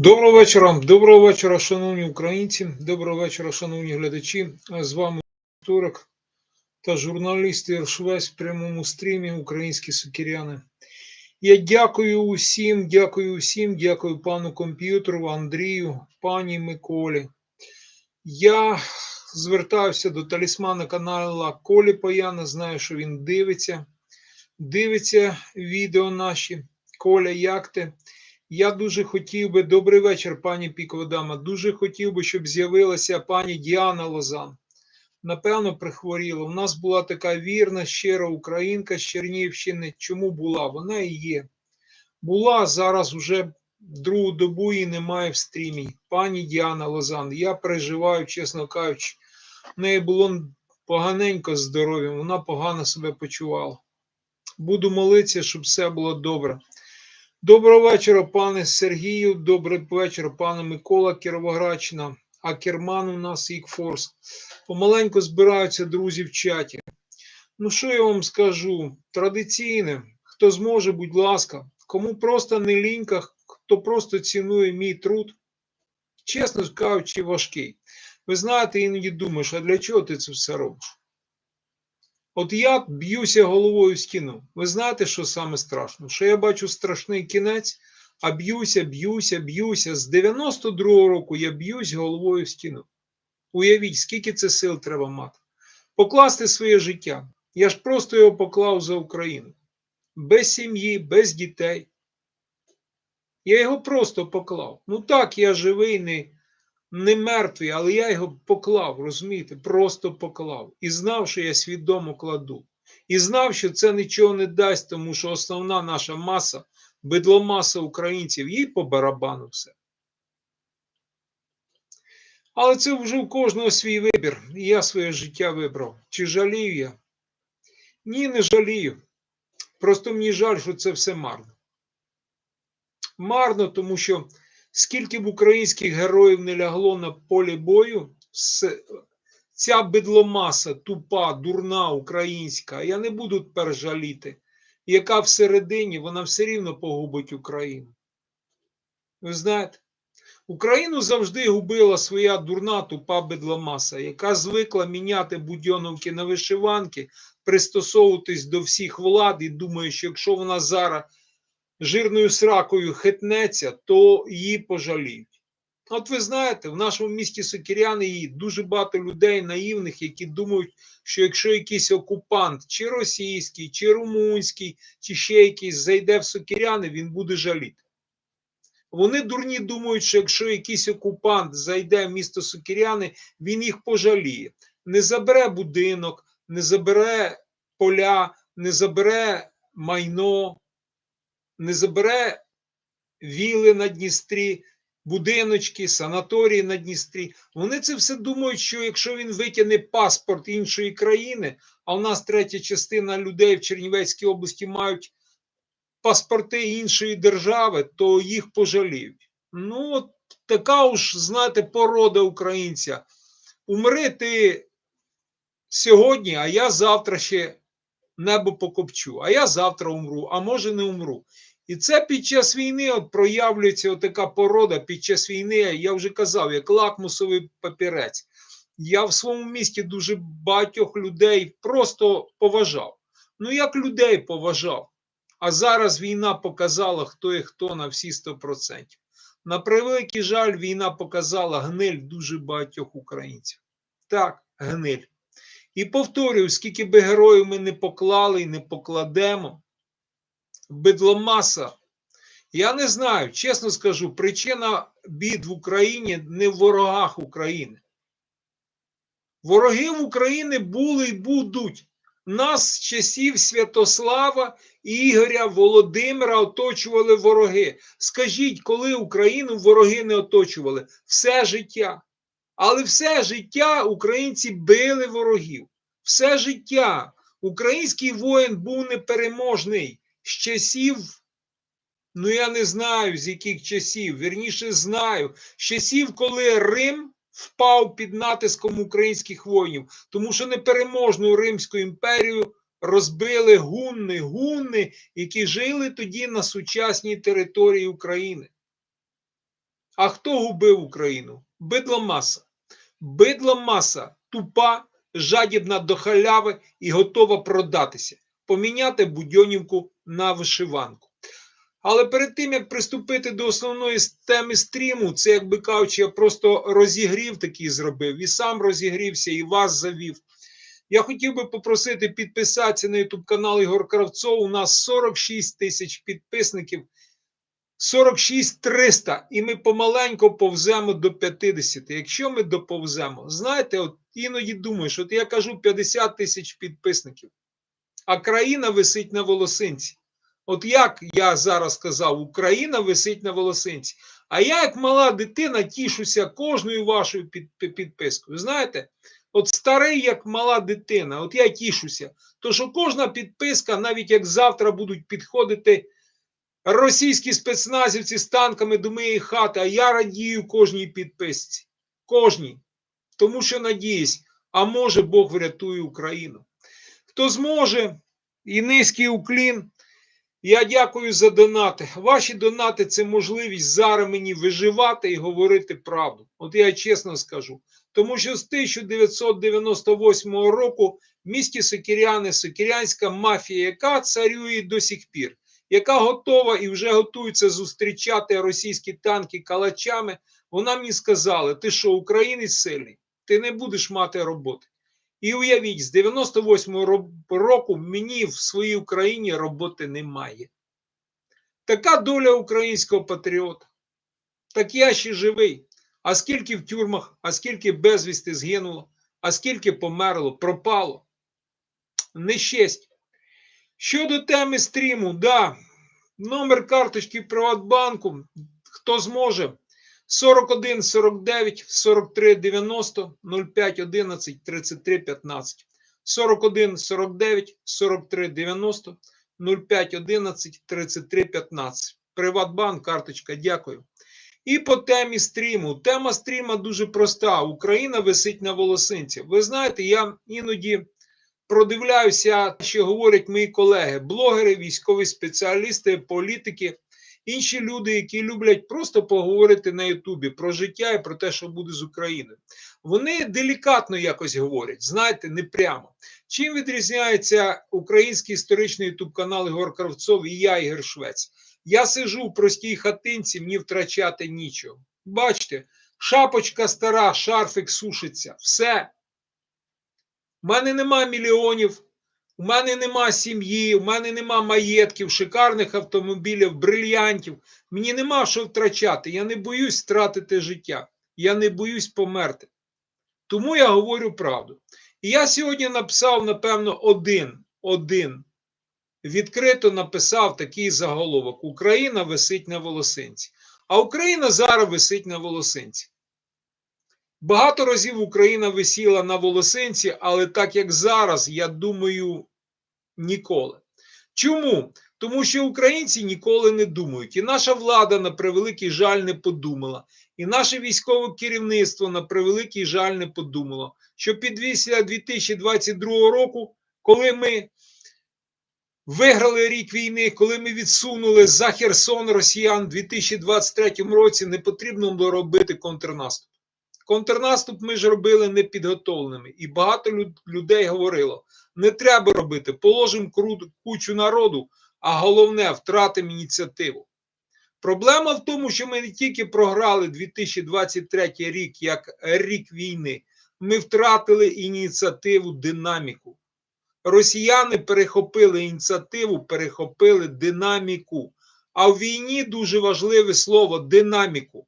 Доброго вечора, доброго вечора, шановні українці, доброго вечора, шановні глядачі. З вами Турок та журналіст Іршвець в прямому стрімі Українські сукіряни. Я дякую усім, дякую усім, дякую пану комп'ютеру, Андрію, пані Миколі. Я звертаюся до талісмана каналу Колі Паяна. Знаю, що він дивиться. Дивиться відео наші. Коля, як ти? Я дуже хотів би, добрий вечір, пані Пікова дама. Дуже хотів би, щоб з'явилася пані Діана Лозан. Напевно, прихворіла. У нас була така вірна, щира українка з Чернігівщини. Чому була? Вона і є. Була зараз уже другу добу і немає в стрімі. Пані Діана Лозан. Я переживаю, чесно кажучи. В неї було поганенько з здоров'ям, вона погано себе почувала. Буду молитися, щоб все було добре. Доброго вечора, пане Сергію. Добрий вечір, пане Микола Кіровоградщина. А керман у нас Ікфорс. Помаленьку збираються друзі в чаті. Ну, що я вам скажу? Традиційне, хто зможе, будь ласка, кому просто не лінька, хто просто цінує мій труд, чесно кажучи, важкий. Ви знаєте, іноді думаєш, а для чого ти це все робиш? От я б'юся головою в стіну. Ви знаєте, що саме страшно? Що я бачу страшний кінець, а б'юся, б'юся, б'юся. З 92-го року я б'юсь головою в стіну. Уявіть, скільки це сил треба мати. Покласти своє життя. Я ж просто його поклав за Україну. Без сім'ї, без дітей. Я його просто поклав. Ну так, я живий, не, не мертвий, але я його поклав, розумієте? Просто поклав. І знав, що я свідомо кладу. І знав, що це нічого не дасть, тому що основна наша маса, бидломаса українців, їй по барабану все. Але це вже у кожного свій вибір. І я своє життя вибрав. Чи жалію я? Ні, не жалію. Просто мені жаль, що це все марно. Марно, тому що скільки б українських героїв не лягло на полі бою, ця бидломаса, тупа, дурна, українська, я не буду тепер жаліти, яка всередині, вона все рівно погубить Україну. Ви знаєте, Україну завжди губила своя дурна, тупа бидломаса, яка звикла міняти будьоновки на вишиванки, пристосовуватись до всіх влад і думає, що якщо вона зараз жирною сракою хитнеться, то її пожаліють. От ви знаєте, в нашому місті Сокіряни є дуже багато людей наївних, які думають, що якщо якийсь окупант, чи російський, чи румунський, чи ще якийсь зайде в Сокіряни, він буде жаліти. Вони дурні думають, що якщо якийсь окупант зайде в місто Сокіряни, він їх пожаліє. Не забере будинок, не забере поля, не забере майно, не забере віли на Дністрі, будиночки, санаторії на Дністрі. Вони це все думають, що якщо він витягне паспорт іншої країни, а у нас третя частина людей в Чернівецькій області мають паспорти іншої держави, то їх пожаліють. Ну, от така уж, знаєте, порода українця. Умри ти сьогодні, а я завтра ще небо покопчу, а я завтра умру, а може не умру. І це під час війни от проявлюється така порода. Під час війни, я вже казав, як лакмусовий папірець. Я в своєму місті дуже багатьох людей просто поважав. Ну, як людей поважав. А зараз війна показала, хто і хто на всі 100%. На превеликий жаль, війна показала гниль дуже багатьох українців. Так, гниль. І повторюю, скільки би героїв ми не поклали і не покладемо, бидломаса. Я не знаю, чесно скажу, причина бід в Україні не в ворогах України. Вороги в Україні були і будуть. Нас з часів Святослава Ігоря Володимира оточували вороги. Скажіть, коли Україну вороги не оточували? Все життя. Але все життя українці били ворогів. Все життя. Український воїн був непереможний з часів, ну я не знаю з яких часів, вірніше знаю, з часів, коли Рим впав під натиском українських воїнів, тому що непереможну Римську імперію розбили гунни, гунни, які жили тоді на сучасній території України. А хто губив Україну? Бидла маса. Бидла маса тупа, жадібна до халяви і готова продатися, поміняти будьонівку на вишиванку. Але перед тим як приступити до основної теми стріму, це, як би кажучи, я просто розігрів такий зробив, і сам розігрівся, і вас завів. Я хотів би попросити підписатися на YouTube канал Ігор Кравцов. У нас 46 тисяч підписників, 46 300, і ми помаленько повземо до 50. Якщо ми доповземо, знаєте, от іноді думаєш, от я кажу 50 тисяч підписників, а країна висить на волосинці. От як я зараз сказав, Україна висить на волосинці. А я, як мала дитина, тішуся кожною вашою під, під, підпискою. Знаєте, от старий, як мала дитина, от я тішуся. То що кожна підписка, навіть як завтра будуть підходити російські спецназівці з танками до моєї хати, а я радію кожній підписці. Кожній. Тому що надіюсь, а може Бог врятує Україну. Хто зможе, і низький уклін. Я дякую за донати. Ваші донати це можливість зараз мені виживати і говорити правду. От я чесно скажу. Тому що з 1998 року в місті Сокіряни, Сокірянська мафія, яка царює до сих пір, яка готова і вже готується зустрічати російські танки калачами, вона мені сказала: ти що, українець сильний, ти не будеш мати роботи. І уявіть, з 98-го року мені в своїй Україні роботи немає. Така доля українського патріота. Так я ще живий. А скільки в тюрмах, а скільки безвісти згинуло, а скільки померло, пропало. Нещесть. Щодо теми стріму, да, номер карточки Приватбанку, хто зможе. 41 49 43 90 05 11 33 15 41 49 43 90 05 11 33 15 Приватбанк, карточка, дякую. І по темі стріму. Тема стріма дуже проста. Україна висить на волосинці. Ви знаєте, я іноді продивляюся, що говорять мої колеги, блогери, військові спеціалісти, політики інші люди, які люблять просто поговорити на Ютубі про життя і про те, що буде з Україною. Вони делікатно якось говорять, знаєте, не прямо. Чим відрізняється український історичний ютуб канал Ігор Кравцов і я, Ігор Швець? Я сижу в простій хатинці, мені втрачати нічого. Бачите, шапочка стара, шарфик сушиться, все. У мене нема мільйонів. У мене нема сім'ї, у мене нема маєтків, шикарних автомобілів, брильянтів. Мені нема що втрачати. Я не боюсь втратити життя. Я не боюсь померти. Тому я говорю правду. І я сьогодні написав, напевно, один, один. Відкрито написав такий заголовок: Україна висить на волосинці. А Україна зараз висить на волосинці. Багато разів Україна висіла на волосинці, але так як зараз, я думаю, ніколи. Чому? Тому що українці ніколи не думають. І наша влада, на превеликий жаль, не подумала. І наше військове керівництво, на превеликий жаль, не подумало, що після 2022 року, коли ми виграли рік війни, коли ми відсунули за Херсон росіян у 2023 році, не потрібно було робити контрнаступ. Контрнаступ ми ж робили непідготовленими, і багато людей говорило: не треба робити, положимо кучу народу, а головне втратимо ініціативу. Проблема в тому, що ми не тільки програли 2023 рік як рік війни, ми втратили ініціативу, динаміку. Росіяни перехопили ініціативу, перехопили динаміку. А в війні дуже важливе слово динаміку.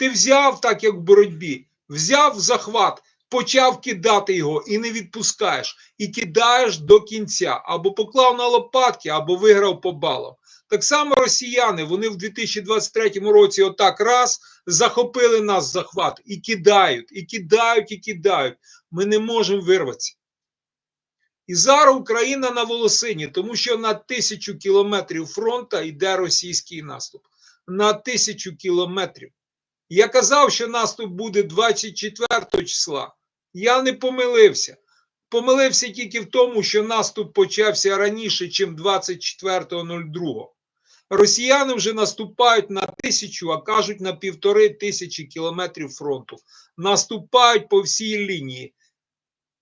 Ти взяв, так як в боротьбі, взяв захват, почав кидати його і не відпускаєш, і кидаєш до кінця, або поклав на лопатки, або виграв по балам. Так само росіяни, вони в 2023 році отак раз захопили нас захват і кидають, і кидають, і кидають. Ми не можемо вирватися. І зараз Україна на волосині, тому що на тисячу кілометрів фронта йде російський наступ. На тисячу кілометрів. Я казав, що наступ буде 24 числа. Я не помилився. Помилився тільки в тому, що наступ почався раніше, ніж 24.02. Росіяни вже наступають на тисячу, а кажуть на півтори тисячі кілометрів фронту. Наступають по всій лінії.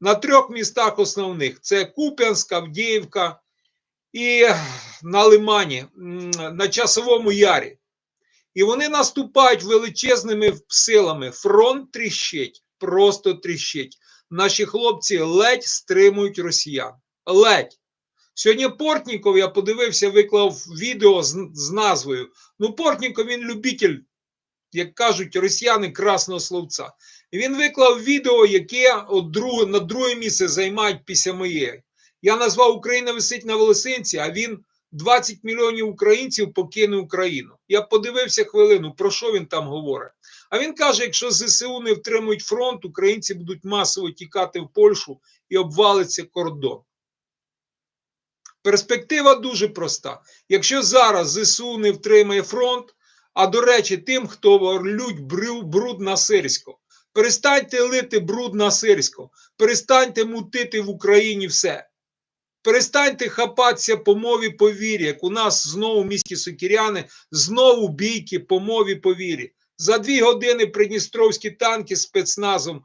На трьох містах основних: це Куп'янськ, Авдіївка і на Лимані, на Часовому Ярі. І вони наступають величезними силами. Фронт тріщить, просто тріщить. Наші хлопці ледь стримують росіян. Ледь. Сьогодні Портніков, я подивився, виклав відео з, з назвою. Ну, Портніков він любитель, як кажуть росіяни, красного словця. І він виклав відео, яке от друге, на друге місце займають після моєї. Я назвав Україна висить на волосинці, а він 20 мільйонів українців покине Україну. Я подивився хвилину, про що він там говорить. А він каже: якщо ЗСУ не втримують фронт, українці будуть масово тікати в Польщу і обвалиться кордон. Перспектива дуже проста. Якщо зараз ЗСУ не втримає фронт, а до речі, тим, хто лють бруд на Сирську, перестаньте лити бруд на Сирську, перестаньте мутити в Україні все. Перестаньте хапатися по мові повір'я, як у нас знову в місті Сокіряни, знову бійки по мові повір'я. За дві години придністровські танки спецназом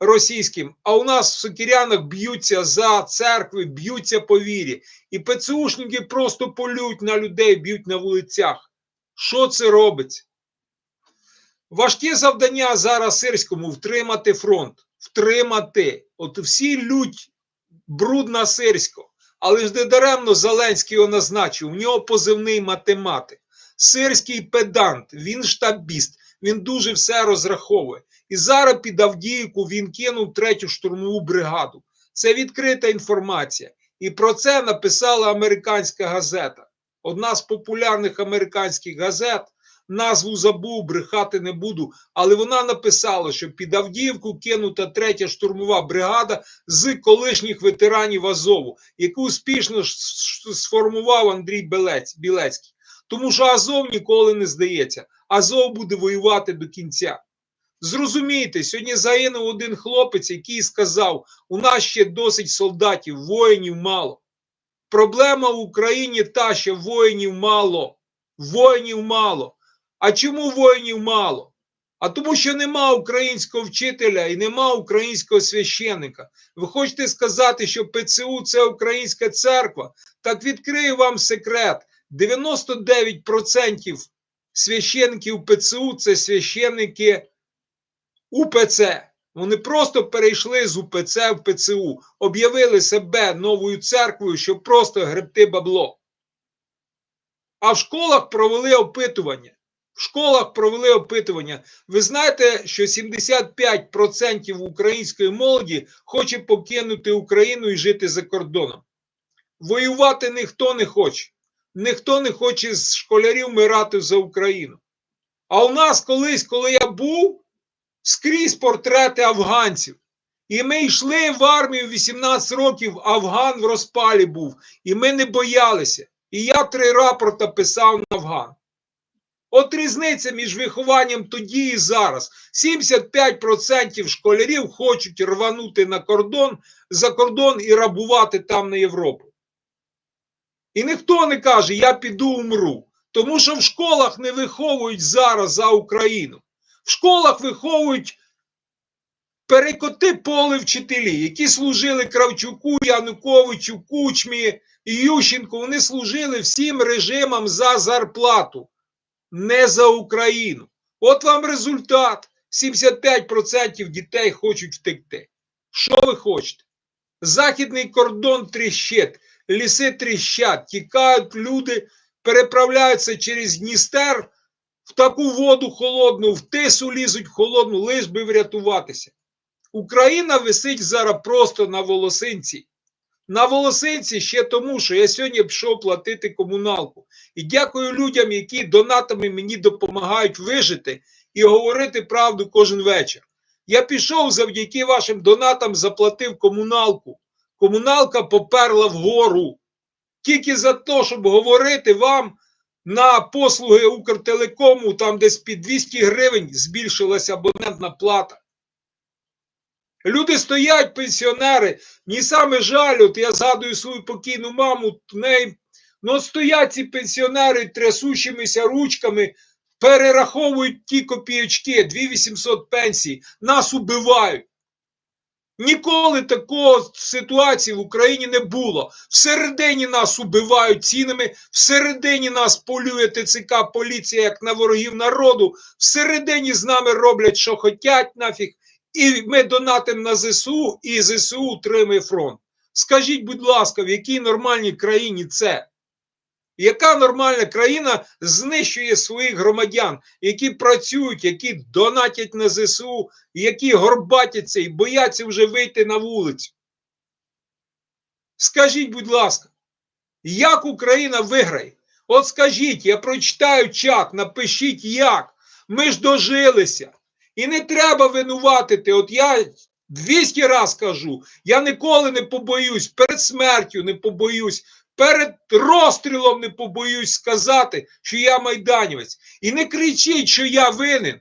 російським, а у нас в Сокірянах б'ються за церкви, б'ються по вірі. І ПЦУшники просто полюють на людей, б'ють на вулицях. Що це робиться? Важке завдання зараз сирському втримати фронт. Втримати. От всі лють бруд на сирського. Але ж не даремно Зеленський його назначив. У нього позивний математик. Сирський педант, він штабіст, він дуже все розраховує. І зараз під Авдіївку він кинув третю штурмову бригаду. Це відкрита інформація. І про це написала американська газета. Одна з популярних американських газет. Назву забув, брехати не буду, але вона написала, що під Авдіївку кинута третя штурмова бригада з колишніх ветеранів Азову, яку успішно сформував Андрій Белець, Білецький. Тому що Азов ніколи не здається. Азов буде воювати до кінця. Зрозумійте, сьогодні загинув один хлопець, який сказав: у нас ще досить солдатів, воїнів мало. Проблема в Україні та, що воїнів мало. Воїнів мало. А чому воїнів мало? А тому, що нема українського вчителя і нема українського священника. Ви хочете сказати, що ПЦУ це українська церква? Так відкрию вам секрет: 99% священників ПЦУ це священники УПЦ. Вони просто перейшли з УПЦ в ПЦУ, об'явили себе новою церквою, щоб просто гребти бабло. А в школах провели опитування. В школах провели опитування. Ви знаєте, що 75% української молоді хоче покинути Україну і жити за кордоном. Воювати ніхто не хоче. Ніхто не хоче з школярів вмирати за Україну. А у нас колись, коли я був, скрізь портрети афганців. І ми йшли в армію 18 років, Афган в розпалі був, і ми не боялися. І я три рапорта писав на Афган. От різниця між вихованням тоді і зараз. 75% школярів хочуть рванути на кордон за кордон і рабувати там на Європу. І ніхто не каже, я піду умру. Тому що в школах не виховують зараз за Україну. В школах виховують перекоти поле вчителі, які служили Кравчуку, Януковичу, Кучмі і Ющенку. Вони служили всім режимам за зарплату, не за Україну. От вам результат. 75% дітей хочуть втекти. Що ви хочете? Західний кордон тріщить, ліси тріщать, тікають люди, переправляються через Дністер в таку воду холодну, в тису лізуть холодну, лиш би врятуватися. Україна висить зараз просто на волосинці. На волосинці ще тому, що я сьогодні пішов платити комуналку. І дякую людям, які донатами мені допомагають вижити і говорити правду кожен вечір. Я пішов завдяки вашим донатам, заплатив комуналку. Комуналка поперла вгору. Тільки за те, щоб говорити вам на послуги Укртелекому, там десь під 200 гривень збільшилася абонентна плата. Люди стоять, пенсіонери, мені саме жаль, от я згадую свою покійну маму, неї, ну стоять ці пенсіонери трясущимися ручками, перераховують ті копійочки, 2800 пенсій, нас убивають. Ніколи такої ситуації в Україні не було. Всередині нас убивають цінами, всередині нас полює ТЦК поліція як на ворогів народу, всередині з нами роблять, що хотять нафіг, і ми донатимо на ЗСУ, і ЗСУ утримує фронт. Скажіть, будь ласка, в якій нормальній країні це? Яка нормальна країна знищує своїх громадян, які працюють, які донатять на ЗСУ, які горбатяться і бояться вже вийти на вулицю? Скажіть, будь ласка, як Україна виграє? От скажіть, я прочитаю чат, напишіть як. Ми ж дожилися. І не треба винуватити. От я 200 раз кажу, я ніколи не побоюсь, перед смертю не побоюсь, перед розстрілом не побоюсь сказати, що я майданівець. І не кричіть, що я винен.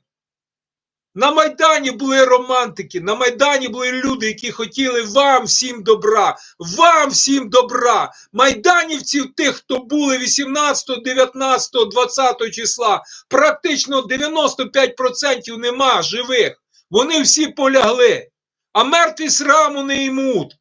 На Майдані були романтики, на Майдані були люди, які хотіли вам всім добра, вам всім добра. Майданівців тих, хто були 18, 19, 20 числа, практично 95% нема живих. Вони всі полягли. А мертві сраму не ймуть.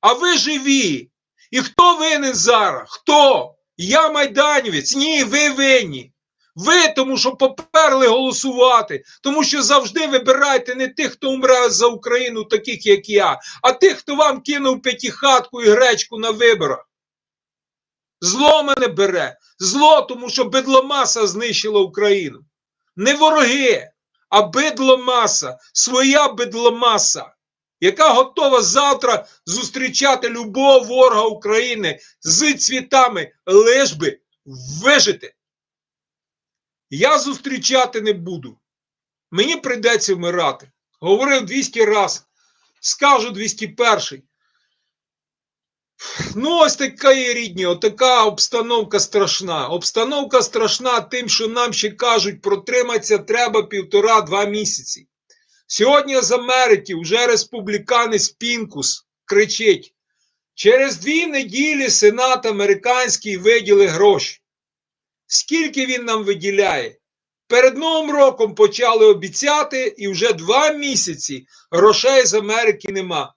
А ви живі. І хто винен зараз? Хто? Я майданівець? Ні, ви винні. Ви тому, що поперли голосувати, тому що завжди вибираєте не тих, хто умре за Україну, таких як я, а тих, хто вам кинув п'ятихатку і гречку на виборах. Зло мене бере. Зло, тому що бедломаса знищила Україну. Не вороги, а бидломаса, своя бидломаса, яка готова завтра зустрічати любого ворога України з цвітами, лиш би вижити. Я зустрічати не буду. Мені прийдеться вмирати. Говорив 200 раз, скажу 201. Ну, ось така є рідні, отака обстановка страшна. Обстановка страшна тим, що нам ще кажуть, протриматися треба півтора-два місяці. Сьогодні з Америки вже республіканець Пінкус кричить: через дві неділі Сенат американський виділи гроші. Скільки він нам виділяє? Перед Новим роком почали обіцяти, і вже два місяці грошей з Америки нема.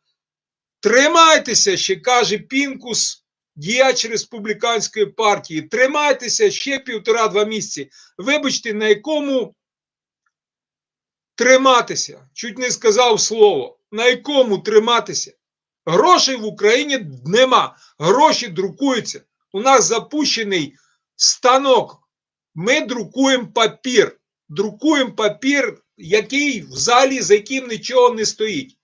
Тримайтеся, ще каже Пінкус, діяч республіканської партії. Тримайтеся ще півтора-два місяці. Вибачте, на якому триматися? Чуть не сказав слово. На якому триматися? Грошей в Україні нема. Гроші друкуються. У нас запущений станок. Ми друкуємо папір. Друкуємо папір, який взагалі за яким нічого не стоїть.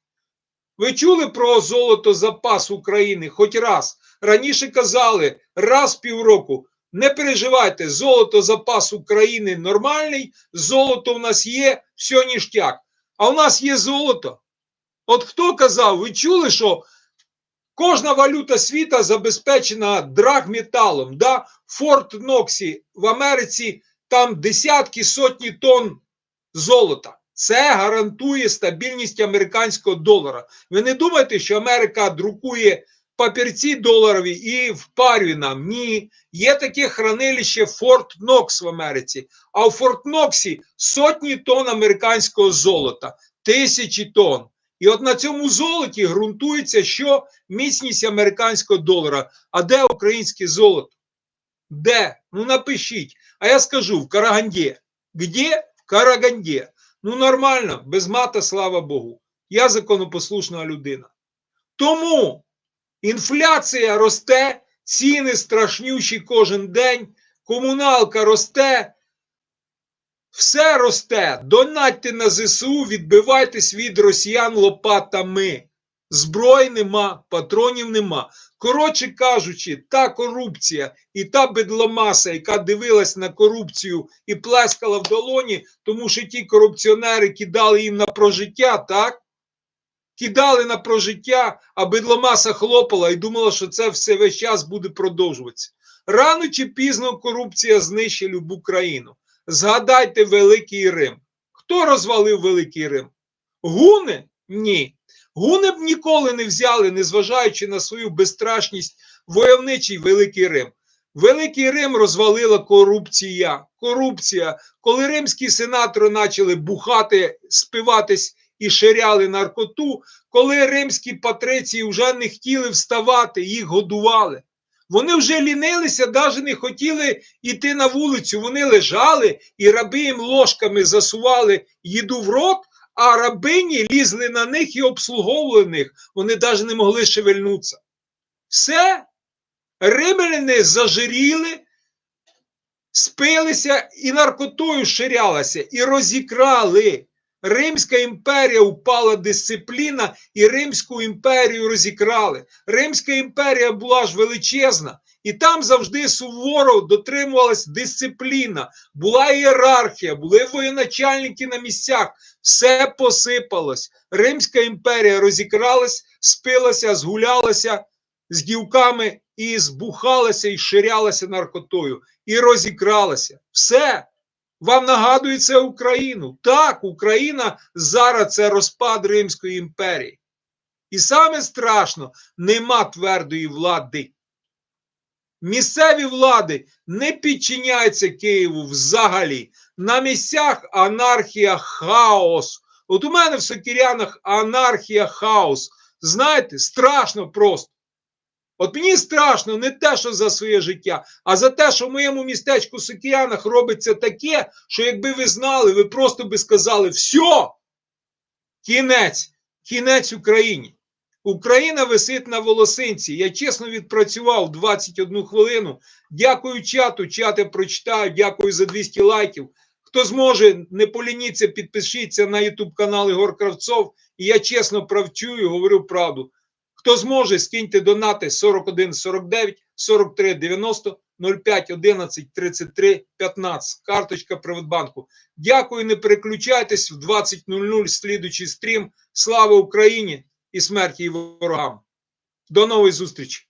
Ви чули про золото запас України хоч раз? Раніше казали, раз в півроку. Не переживайте, золото запас України нормальний, золото в нас є, все ніштяк. А у нас є золото. От хто казав, ви чули, що кожна валюта світа забезпечена драгметалом. Да? Форт Ноксі в Америці там десятки сотні тонн золота. Це гарантує стабільність американського долара. Ви не думаєте, що Америка друкує папірці доларові і впарює нам? Ні. Є таке хранилище Форт Нокс в Америці. А в Форт Ноксі сотні тонн американського золота, тисячі тонн. І от на цьому золоті ґрунтується, що міцність американського долара. А де українське золото? Де? Ну напишіть. А я скажу в Караганді. Где? В Караганді. Ну, нормально, без мата, слава Богу. Я законопослушна людина. Тому інфляція росте, ціни страшнющі кожен день, комуналка росте, все росте. Донатьте на ЗСУ, відбивайтесь від росіян лопатами. Зброї нема, патронів нема. Коротше кажучи, та корупція і та бедломаса, яка дивилась на корупцію і плескала в долоні, тому що ті корупціонери кидали їм на прожиття, так? Кидали на прожиття, а бедломаса хлопала і думала, що це все весь час буде продовжуватися. Рано чи пізно корупція знищить любу країну. Згадайте Великий Рим. Хто розвалив Великий Рим? Гуни? Ні. Гуни б ніколи не взяли, незважаючи на свою безстрашність, войовничий Великий Рим. Великий Рим розвалила корупція. Корупція. Коли римські сенатори почали бухати, спиватись і ширяли наркоту, коли римські патриції вже не хотіли вставати, їх годували. Вони вже лінилися, навіть не хотіли йти на вулицю. Вони лежали і раби їм ложками засували їду в рот, а рабині лізли на них і обслуговували них. Вони навіть не могли шевельнутися. Все, римляни зажиріли, спилися і наркотою ширялася, і розікрали. Римська імперія упала дисципліна, і Римську імперію розікрали. Римська імперія була ж величезна, і там завжди суворо дотримувалась дисципліна, була ієрархія, були воєначальники на місцях, все посипалось. Римська імперія розікралась, спилася, згулялася з дівками і збухалася і ширялася наркотою, і розікралася. Все. Вам нагадує це Україну. Так, Україна зараз це розпад Римської імперії. І саме страшно, нема твердої влади. Місцеві влади не підчиняються Києву взагалі. На місцях анархія, хаос. От у мене в Сокірянах анархія, хаос. Знаєте, страшно просто. От мені страшно не те, що за своє життя, а за те, що в моєму містечку Сокіянах робиться таке, що якби ви знали, ви просто би сказали: все, кінець, кінець Україні. Україна висить на волосинці. Я чесно відпрацював 21 хвилину. Дякую чату. Чат я прочитаю. Дякую за 200 лайків. Хто зможе, не полініться, підпишіться на YouTube канал Ігор Кравцов. І я чесно правчую, говорю правду. Хто зможе, скиньте донати 41 49 43 90 05 11 33 15. Карточка Приватбанку. Дякую, не переключайтесь в 20.00 слідуючий стрім. Слава Україні і смерті ворогам. До нової зустрічі!